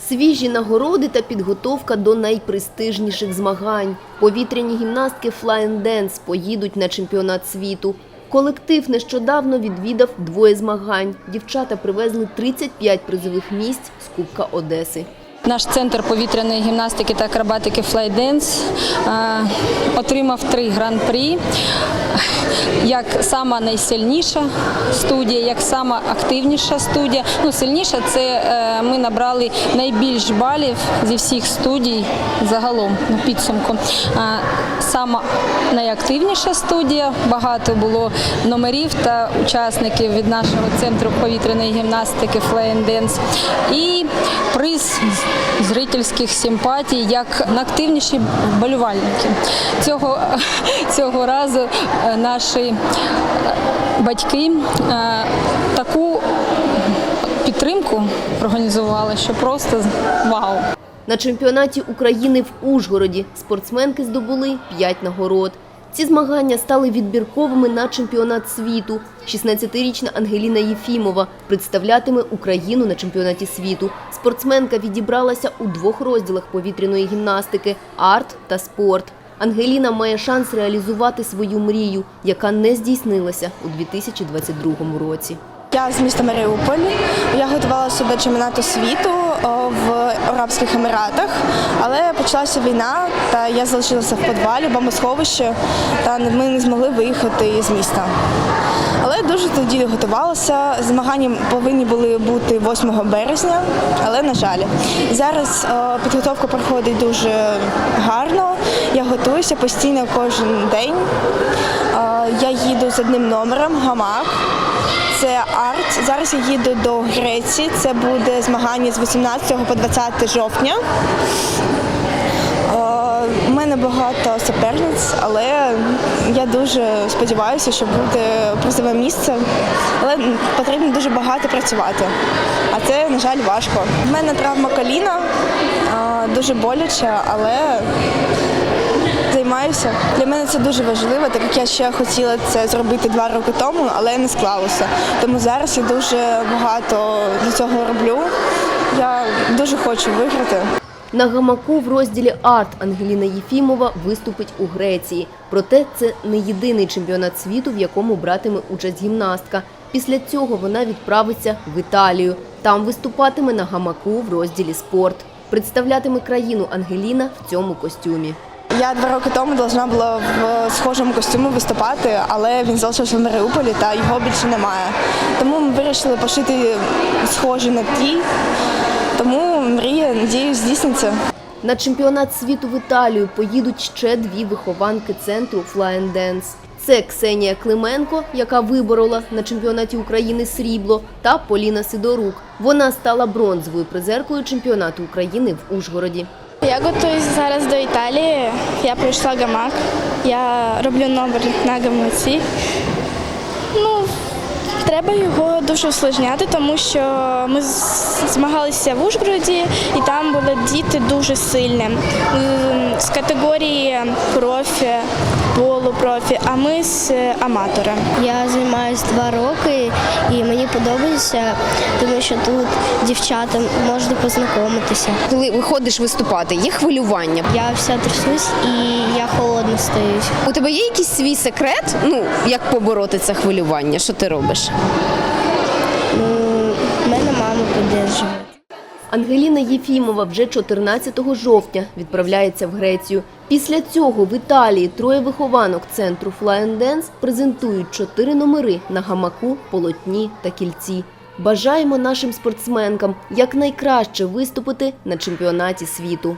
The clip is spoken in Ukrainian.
Свіжі нагороди та підготовка до найпрестижніших змагань. Повітряні гімнастки Flying Dance поїдуть на чемпіонат світу. Колектив нещодавно відвідав двоє змагань. Дівчата привезли 35 призових місць з Кубка Одеси. Наш центр повітряної гімнастики та акробатики е, отримав три гран-прі як сама найсильніша студія, як сама активніша студія. Ну, сильніша це е, ми набрали найбільш балів зі всіх студій загалом на підсумку. Е, Сама найактивніша студія. Багато було номерів та учасників від нашого центру повітряної гімнастики Dance. І приз зрительських симпатій як найактивніші вболівальники. Цього, цього разу е, наші е, батьки е, таку підтримку організували, що просто вау. На чемпіонаті України в Ужгороді спортсменки здобули 5 нагород. Ці змагання стали відбірковими на чемпіонат світу. 16-річна Ангеліна Єфімова представлятиме Україну на чемпіонаті світу. Спортсменка відібралася у двох розділах повітряної гімнастики арт та спорт. Ангеліна має шанс реалізувати свою мрію, яка не здійснилася у 2022 році. Я з міста Маріуполь. Я готувалася до чемпіонату світу в Арабських Еміратах, але почалася війна, та я залишилася в підвалі, бомбосховищі, та ми не змогли виїхати з міста. Але дуже тоді готувалася. Змагання повинні були бути 8 березня, але на жаль. Зараз підготовка проходить дуже гарно. Я готуюся постійно кожен день. Я їду з одним номером гамак. Це арт. Зараз я їду до Греції. Це буде змагання з 18 по 20 жовтня. У мене багато суперниць, але я дуже сподіваюся, що буде призове місце. Але потрібно дуже багато працювати. А це, на жаль, важко. У мене травма коліна, дуже боляче, але займаюся. Для мене це дуже важливо, так як я ще хотіла це зробити два роки тому, але не склалося. Тому зараз я дуже багато для цього роблю. Я дуже хочу виграти. На гамаку в розділі арт Ангеліна Єфімова виступить у Греції. Проте це не єдиний чемпіонат світу, в якому братиме участь гімнастка. Після цього вона відправиться в Італію. Там виступатиме на гамаку в розділі спорт. Представлятиме країну Ангеліна в цьому костюмі. Я два роки тому должна була в схожому костюмі виступати, але він залишився в Маріуполі та його більше немає. Тому ми вирішили пошити схожі на ті. Тому мрія, надіюсь, здійсниться. На чемпіонат світу в Італію поїдуть ще дві вихованки центру Flying Dance. Це Ксенія Клименко, яка виборола на чемпіонаті України срібло, та Поліна Сидорук. Вона стала бронзовою призеркою чемпіонату України в Ужгороді. Я готуюся зараз до Італії. Я пройшла гамак. Я роблю номер на гамаці. Ну, треба його дуже усложняти, тому що ми змагалися в Ужгороді, і там були діти дуже сильні. З категорії профі, полупрофі, а ми з е, аматора. Я займаюся два роки подобається, тому що тут дівчатам можна познайомитися. Коли виходиш виступати, є хвилювання. Я вся трясусь і я холодно стою. У тебе є якийсь свій секрет? Ну як побороти це хвилювання? Що ти робиш? Ну, мене мама підтримує. Ангеліна Єфімова вже 14 жовтня відправляється в Грецію. Після цього в Італії троє вихованок центру Flying Dance презентують чотири номери на гамаку, полотні та кільці. Бажаємо нашим спортсменкам якнайкраще виступити на чемпіонаті світу.